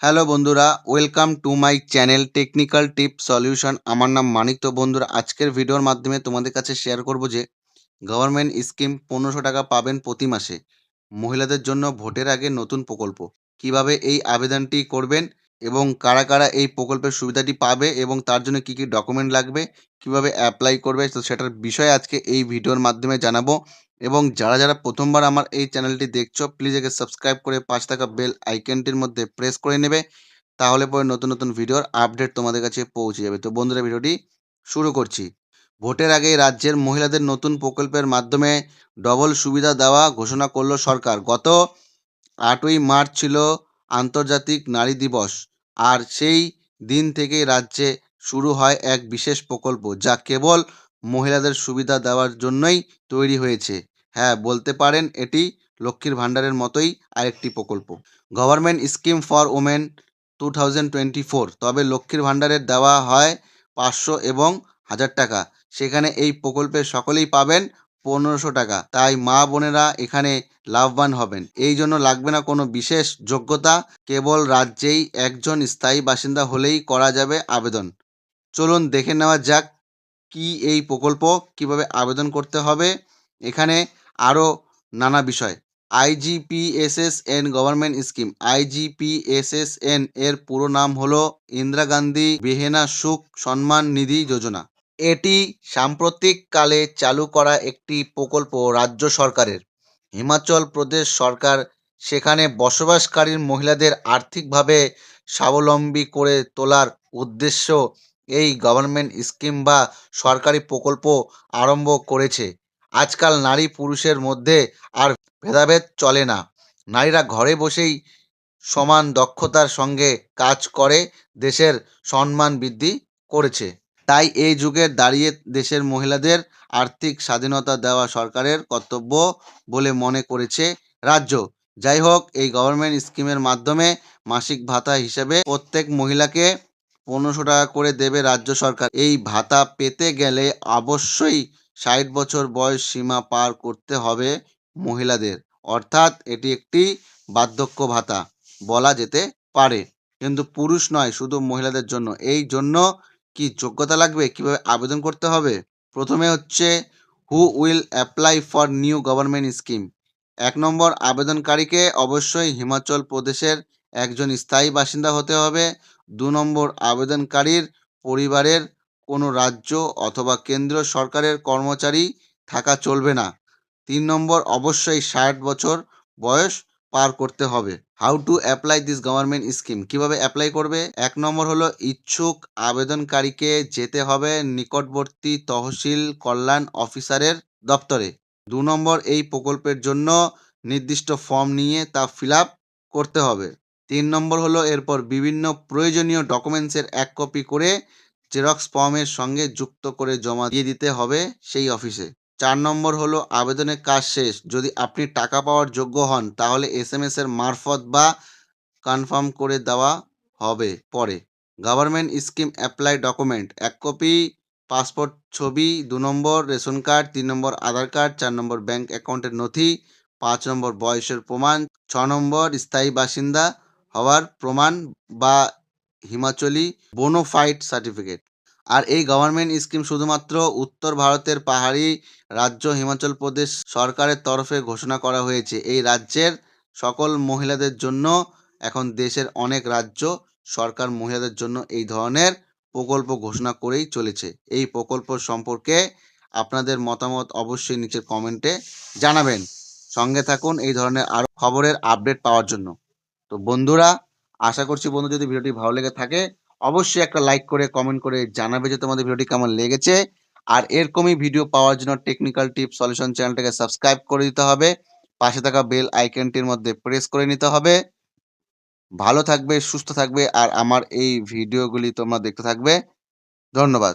Hello বন্ধুরা, welcome to my channel technical tip solution. আমার নাম মানিক। তো বন্ধুরা, আজকের ভিডিওর মাধ্যমে তোমাদের কাছে শেয়ার করব যে, গভর্নমেন্ট স্কিম পনেরোশো টাকা পাবেন প্রতি মাসে। মহিলাদের জন্য ভোটের আগে নতুন প্রকল্প। কীভাবে এই আবেদনটি করবেন এবং কারা কারা এই প্রকল্পের সুবিধাটি পাবে এবং তার জন্য কি কি ডকুমেন্ট লাগবে, কীভাবে অ্যাপ্লাই করবে, তো সেটার বিষয়ে আজকে এই ভিডিওর মাধ্যমে জানাব। এবং যারা যারা প্রথমবার আমার এই চ্যানেলটি দেখছ প্লিজ একে সাবস্ক্রাইব করে পাঁচ থাকা বেল আইকনটির মধ্যে প্রেস করে নেবে, তাহলে পরে নতুন নতুন ভিডিওর আপডেট তোমাদের কাছে পৌঁছে যাবে। তো বন্ধুরা, ভিডিওটি শুরু করছি। ভোটের আগে রাজ্যের মহিলাদের নতুন প্রকল্পের মাধ্যমে ডবল সুবিধা দেওয়া ঘোষণা করল সরকার। গত আটই মার্চ ছিল আন্তর্জাতিক নারী দিবস, আর সেই দিন থেকেই রাজ্যে শুরু হয় এক বিশেষ প্রকল্প, যা কেবল মহিলাদের সুবিধা দেওয়ার জন্যই তৈরি হয়েছে। হ্যাঁ বলতে পারেন এটি লক্ষ্মীর ভাণ্ডারের মতোই আরেকটি প্রকল্প। Government scheme for women two thousand twenty four তবে লক্ষ্মীর ভাণ্ডারের দেওয়া হয় পাঁচশো এবং হাজার টাকা। সেখানে এই প্রকল্পে সকলেই পাবেন পনেরোশো টাকা। তাই মা বোনেরা এখানে লাভবান হবেন। এই জন্য লাগবে না কোনো বিশেষ যোগ্যতা, কেবল রাজ্যেই একজন স্থায়ী বাসিন্দা হলেই করা যাবে আবেদন। চলুন দেখে নেওয়া যাক কি এই প্রকল্প কীভাবে আবেদন করতে হবে? এখানে আরও নানা বিষয়। আইজিপিএসএসএন গভর্নমেন্ট স্কিম। আইজিপিএসএসএন এর পুরো নাম হলো ইন্দিরা গান্ধী বেহেনা সুখ সম্মান নিধি যোজনা। এটি সাম্প্রতিককালে চালু করা একটি প্রকল্প রাজ্য সরকারের। হিমাচল প্রদেশ সরকার সেখানে বসবাসকারী মহিলাদের আর্থিকভাবে স্বাবলম্বী করে তোলার উদ্দেশ্য এই গভর্নমেন্ট স্কিম বা সরকারি প্রকল্প আরম্ভ করেছে। আজকাল নারী পুরুষের মধ্যে আর ভেদাভেদ চলে না। নারীরা ঘরে বসেই সমান দক্ষতার সঙ্গে কাজ করে, দেশের সম্মান বৃদ্ধি করেছে। তাই এই যুগে দাঁড়িয়ে দেশের মহিলাদের আর্থিক স্বাধীনতা দেওয়া সরকারের কর্তব্য বলে মনে করেছে রাজ্য। যাই হোক, এই গভর্নমেন্ট স্কিমের মাধ্যমে মাসিক ভাতা হিসেবে প্রত্যেক মহিলাকে পনেরোশো টাকা করে দেবে রাজ্য সরকার। এই ভাতা পেতে গেলে অবশ্যই ষাট বছর বয়স সীমা পার করতে হবে মহিলাদের। অর্থাৎ এটি একটি বার্ধক্য ভাতা বলা যেতে পারে। কিন্তু পুরুষ নয়, শুধু মহিলাদের জন্য। এই জন্য কি যোগ্যতা লাগবে? কীভাবে আবেদন করতে হবে? প্রথমে হচ্ছে who will apply for new government scheme এক নম্বর, আবেদনকারীকে অবশ্যই হিমাচল প্রদেশের একজন স্থায়ী বাসিন্দা হতে হবে। দু নম্বর আবেদনকারীর পরিবারের কোনো রাজ্য অথবা কেন্দ্র সরকারের কর্মচারী থাকা চলবে না। তিন নম্বর, অবশ্যই ষাট বছর বয়স পার করতে হবে। How to apply this government scheme কীভাবে অ্যাপ্লাই করবে? এক নম্বর হলো, ইচ্ছুক আবেদনকারীকে যেতে হবে নিকটবর্তী তহসিল কল্যাণ অফিসারের দপ্তরে। দু নম্বর, এই প্রকল্পের জন্য নির্দিষ্ট ফর্ম নিয়ে তা ফিল করতে হবে। তিন নম্বর হলো এরপর বিভিন্ন প্রয়োজনীয় ডকুমেন্টসের এক কপি করে জেরক্স ফর্মের সঙ্গে যুক্ত করে জমা দিয়ে দিতে হবে সেই অফিসে। চার নম্বর হলো আবেদনের কাজ শেষ। যদি আপনি টাকা পাওয়ার যোগ্য হন, তাহলে এস এম এর মারফত বা কনফার্ম করে দেওয়া হবে পরে। Government scheme apply document. এক কপি, পাসপোর্ট ছবি, দু নম্বর রেশন কার্ড, তিন নম্বর আধার কার্ড, চার নম্বর ব্যাংক অ্যাকাউন্টের নথি, পাঁচ নম্বর বয়সের প্রমাণ, ছ নম্বর স্থায়ী বাসিন্দা হওয়ার প্রমাণ বা হিমাচলি বোনোফাইড সার্টিফিকেট আর এই গভর্নমেন্ট স্কিম শুধুমাত্র উত্তর ভারতের পাহাড়ি রাজ্য হিমাচল প্রদেশ সরকারের তরফে ঘোষণা করা হয়েছে। এই রাজ্যের সকল মহিলাদের জন্য এখন দেশের অনেক রাজ্য সরকার মহিলাদের জন্য এই ধরনের প্রকল্প ঘোষণা করেই চলেছে। এই প্রকল্প সম্পর্কে আপনাদের মতামত অবশ্যই নিচের কমেন্টে জানাবেন। সঙ্গে থাকুন এই ধরনের আরও খবরের আপডেট পাওয়ার জন্য। তো বন্ধুরা, আশা করছি বন্ধু যদি ভিডিওটি ভালো লেগে থাকে, অবশ্যই একটা লাইক করে কমেন্ট করে জানাবে যে তোমাদের ভিডিওটি কেমন লেগেছে। আর এরকমই ভিডিও পাওয়ার জন্য টেকনিক্যাল টিপ সলিউশন চ্যানেলটাকে সাবস্ক্রাইব করে দিতে হবে। পাশে থাকা বেল আইকনটির মধ্যে প্রেস করে নিতে হবে। ভালো থাকবে, সুস্থ থাকবে, আর আমার এই ভিডিওগুলি তোমরা দেখতে থাকবে। ধন্যবাদ।